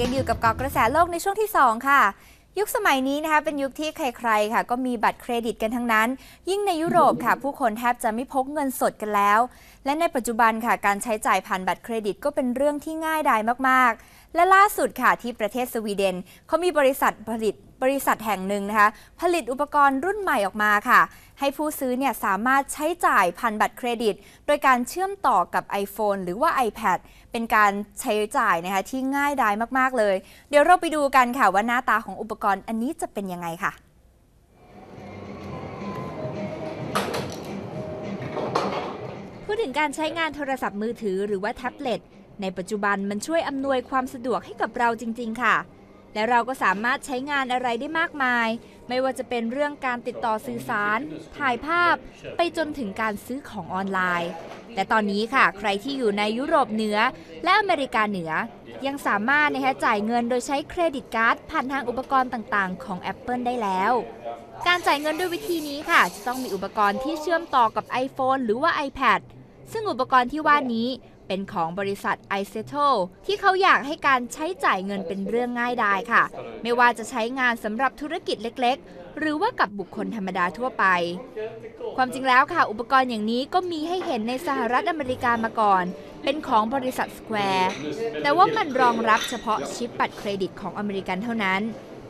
ยังอยู่กับเกาะกระแสโลกในช่วงที่ 2 ค่ะ ยุคสมัยนี้นะคะเป็นยุคที่ใครๆค่ะ ก็มีบัตรเครดิตกันทั้งนั้น ยิ่งในยุโรปค่ะ ผู้คนแทบจะไม่พกเงินสดกันแล้ว และในปัจจุบันค่ะการใช้จ่ายผ่านบัตรเครดิตก็เป็นเรื่องที่ง่ายดายมากๆ และล่าสุดค่ะที่ประเทศสวีเดนเขามีบริษัทผลิตบริษัทแห่งหนึ่งนะคะ ผลิตอุปกรณ์รุ่นใหม่ออกมาค่ะ ให้ผู้ซื้อเนี่ยสามารถใช้จ่ายผ่านบัตรเครดิต โดยการเชื่อมต่อกับ iPhone หรือว่า iPad เป็นการใช้จ่ายนะคะที่ง่ายดายมากๆเลย เดี๋ยวเราไปดูกันค่ะว่าหน้าตาของอุปกรณ์อันนี้จะเป็นยังไงค่ะ ดถึงการใช้งานโทรศัพท์มือถือหรือว่าแท็บเล็ตในปัจจุบันมันช่วยอำนวยความสะดวกให้กับเราจริง ๆ ค่ะ และเราก็สามารถใช้งานอะไรได้มากมาย ไม่ว่าจะเป็นเรื่องการติดต่อสื่อสาร ถ่ายภาพ ไปจนถึงการซื้อของออนไลน์ แต่ตอนนี้ค่ะ ใครที่อยู่ในยุโรปเหนือ และอเมริกาเหนือ ยังสามารถนะคะจ่ายเงินโดยใช้เครดิตการ์ดผ่านทางอุปกรณ์ต่างๆ ของ Apple ได้แล้ว การจ่ายเงินด้วยวิธีนี้ค่ะ จะต้องมีอุปกรณ์ที่เชื่อมต่อกับ iPhone หรือว่า iPad ซึ่งอุปกรณ์ที่ว่านี้เป็นของบริษัท i s e t o ที่เขาอยากให้การใช้จ่ายเงินเป็นเรื่องง่ายดายค่ะ ไม่ว่าจะใช้งานสำหรับธุรกิจเล็กๆ หรือว่ากับบุคคลธรรมดาทั่วไป ความจริงแล้วค่ะ อุปกรณ์อย่างนี้ก็มีให้เห็นในสหรัฐอเมริกามาก่อน เป็นของบริษัท Square แต่ว่ามันรองรับเฉพาะชิปบัตรเครดิตของอเมริกันเท่านั้น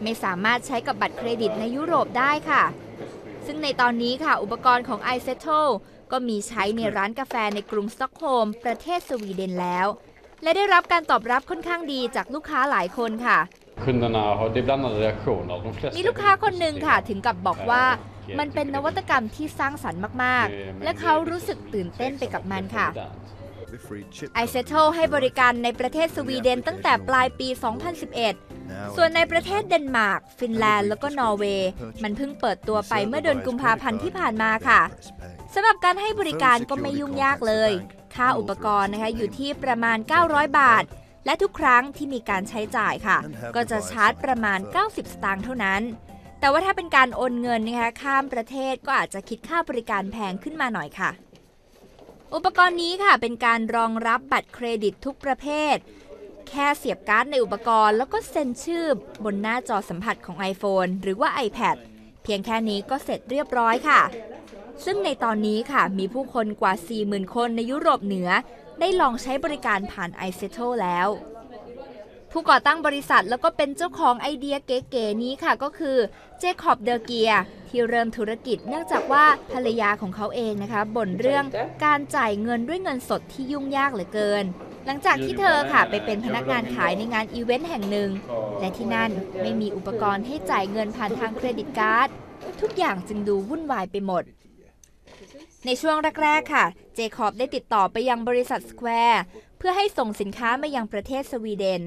ไม่สามารถใช้กับบัตรเครดิตในยุโรปได้ค่ะซึ่งในตอนนี้ค่ะ อุปกรณ์ของ i s e t o ก็มีใช้ในร้านกาแฟในกรุงสต็อกโฮล์มประเทศสวีเดนแล้ว และได้รับการตอบรับค่อนข้างดีจากลูกค้าหลายคนค่ะ Kunderna har, det är blandade reaktioner. De flesta มีลูกค้าคนหนึ่งค่ะถึงกับบอกว่ามันเป็นนวัตกรรมที่สร้างสรรค์มาก ๆ และเขารู้สึกตื่นเต้นไปกับมันค่ะไอเซโ e ให้บริการในประเทศสวีเดนตั้งแต่ปลายปี 2011 ส่วนในประเทศเดนมาร์ก ฟินแลนด์ แล้วก็นอร์เวย์ มันเพิ่งเปิดตัวไปเมื่อเดือนกุมภาพันธ์ที่ผ่านมาค่ะ สำหรับการให้บริการก็ไม่ยุ่งยากเลย ค่าอุปกรณ์นะคะอยู่ที่ประมาณ 900 บาท และทุกครั้งที่มีการใช้จ่ายค่ะ ก็จะชาร์จประมาณ 90 สตางค์เท่านั้น แต่ว่าถ้าเป็นการโอนเงินนะคะข้ามประเทศก็อาจจะคิดค่าบริการแพงขึ้นมาหน่อยค่ะ อุปกรณ์นี้ค่ะเป็นการรองรับบัตรเครดิตทุกประเภท แค่เสียบการ์ดในอุปกรณ์แล้วก็เซ็นชื่อบนหน้าจอสัมผัสของ iPhone หรือว่า iPad เพียงแค่นี้ก็เสร็จเรียบร้อยค่ะ ซึ่งในตอนนี้ค่ะมีผู้คนกว่า 40,000 คนในยุโรปเหนือ ได้ลองใช้บริการผ่าน i s e t o แล้ว ผู้ก่อตั้งบริษัทแล้วก็เป็นเจ้าของไอเดียเก๋ๆนี้ค่ะก็คือเจคอบเดอเกียที่เริ่มธุรกิจเนื่องจากว่าภรรยาของเขาเองนะคะบ่นเรื่องการจ่ายเงินด้วยเงินสดที่ยุ่งยากเหลือเกิน หลังจากที่เธอค่ะไปเป็นพนักงานขายในงานอีเวนต์แห่งหนึ่งและที่นั่นไม่มีอุปกรณ์ให้จ่ายเงินผ่านทางเครดิตการ์ดทุกอย่างจึงดูวุ่นวายไปหมด ในช่วงแรก ๆ ค่ะ เจคอบได้ติดต่อไปยังบริษัทสแควร์เพื่อให้ส่งสินค้ามายังประเทศสวีเดน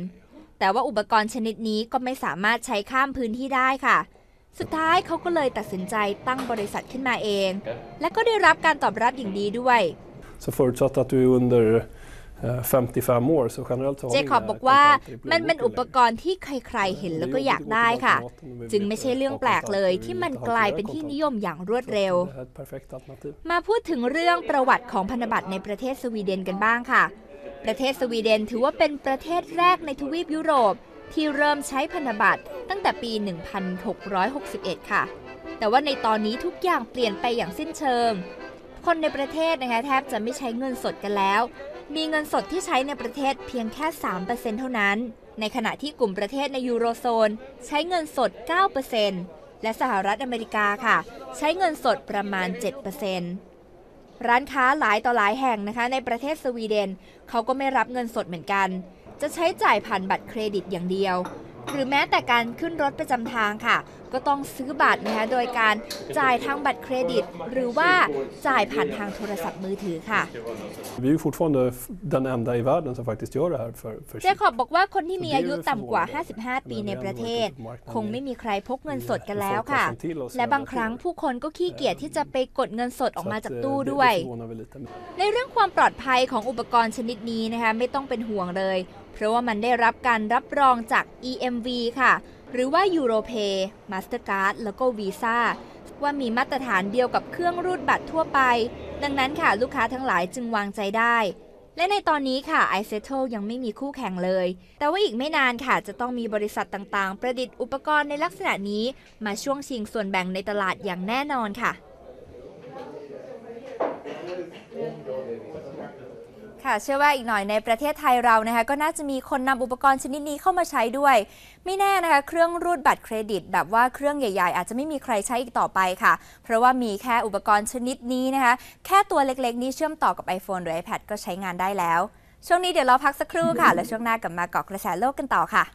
แต่ว่าอุปกรณ์ชนิดนี้ก็ไม่สามารถใช้ข้ามพื้นที่ได้ค่ะ สุดท้ายเขาก็เลยตัดสินใจตั้งบริษัทขึ้นมาเอง และก็ได้รับการตอบรับอย่างดีด้วย Så förutsatt att du under 55 år så generellt så har เจ du คอบ inga บอกว่า kontanter i มันเป็น plånboken อุปกรณ์ที่ใครๆเห็นแล้วก็อยากได้ค่ะ จึงไม่ใช่เรื่องแปลกเลยที่มันกลายเป็นที่นิยมอย่างรวดเร็ว Det här är ett perfekt alternativ. มาพูดถึงเรื่องประวัติของพันธบัตรในประเทศสวีเดนกันบ้างค่ะ ประเทศสวีเดนถือว่าเป็นประเทศแรกในทวีปยุโรป ที่เริ่มใช้พันธบัตรตั้งแต่ปี 1661 ค่ะ แต่ว่าในตอนนี้ทุกอย่างเปลี่ยนไปอย่างสิ้นเชิง คนในประเทศนะคะแทบจะไม่ใช้เงินสดกันแล้ว มีเงินสดที่ใช้ในประเทศเพียงแค่ 3%เท่านั้น ในขณะที่กลุ่มประเทศในยูโรโซน ใช้เงินสด 9%และสหรัฐอเมริกาค่ะ ใช้เงินสดประมาณ 7%ร้านค้าหลายต่อหลายแห่งนะคะ ในประเทศสวีเดนเขาก็ไม่รับเงินสดเหมือนกัน จะใช้จ่ายผ่านบัตรเครดิตอย่างเดียว หรือแม้แต่การขึ้นรถประจำทางค่ะ ก็ต้องซื้อบัตรนะคะโดยการจ่ายทางบัตรเครดิต หรือว่าจ่ายผ่านทางโทรศัพท์มือถือค่ะ Vi är ju fortfarande f- den enda i världen som faktiskt gör det här för, för เจคอบบอกว่าคนที่มีอายุต่ำกว่า 55 ปีในประเทศ คงไม่มีใครพกเงินสดกันแล้วค่ะ และบางครั้งผู้คนก็ขี้เกียจที่จะไปกดเงินสดออกมาจาก Så att, eh, ตู้ det- ด้วย Det förvånar vi lite. ในเรื่องความปลอดภัยของอุปกรณ์ชนิดนี้นะคะไม่ต้องเป็นห่วงเลย เพราะว่ามันได้รับการรับรองจาก EMV ค่ะ หรือว่า Europay Mastercard แล้วก็ Visa ว่ามีมาตรฐานเดียวกับเครื่องรูดบัตรทั่วไป ดังนั้นค่ะลูกค้าทั้งหลายจึงวางใจได้ และในตอนนี้ค่ะ i s e t t l e ยังไม่มีคู่แข่งเลย แต่ว่าอีกไม่นานค่ะจะต้องมีบริษัทต่างๆ ประดิษฐ์อุปกรณ์ในลักษณะนี้ มาช่วงชิงส่วนแบ่งในตลาดอย่างแน่นอนค่ะ ค่ะ เชื่อว่าอีกหน่อยในประเทศไทยเรานะคะก็น่าจะมีคนนำอุปกรณ์ชนิดนี้เข้ามาใช้ด้วย ไม่แน่นะคะเครื่องรูดบัตรเครดิต แบบว่าเครื่องใหญ่ ๆ อาจจะไม่มีใครใช้อีกต่อไปค่ะ เพราะว่ามีแค่อุปกรณ์ชนิดนี้นะคะ แค่ตัวเล็กๆ นี้เชื่อมต่อกับ iPhone หรือ iPad ก็ใช้งานได้แล้ว ช่วงนี้เดี๋ยวเราพักสักครู่ค่ะ แล้วช่วงหน้ากลับมาเกาะกระแสโลกกันต่อค่ะ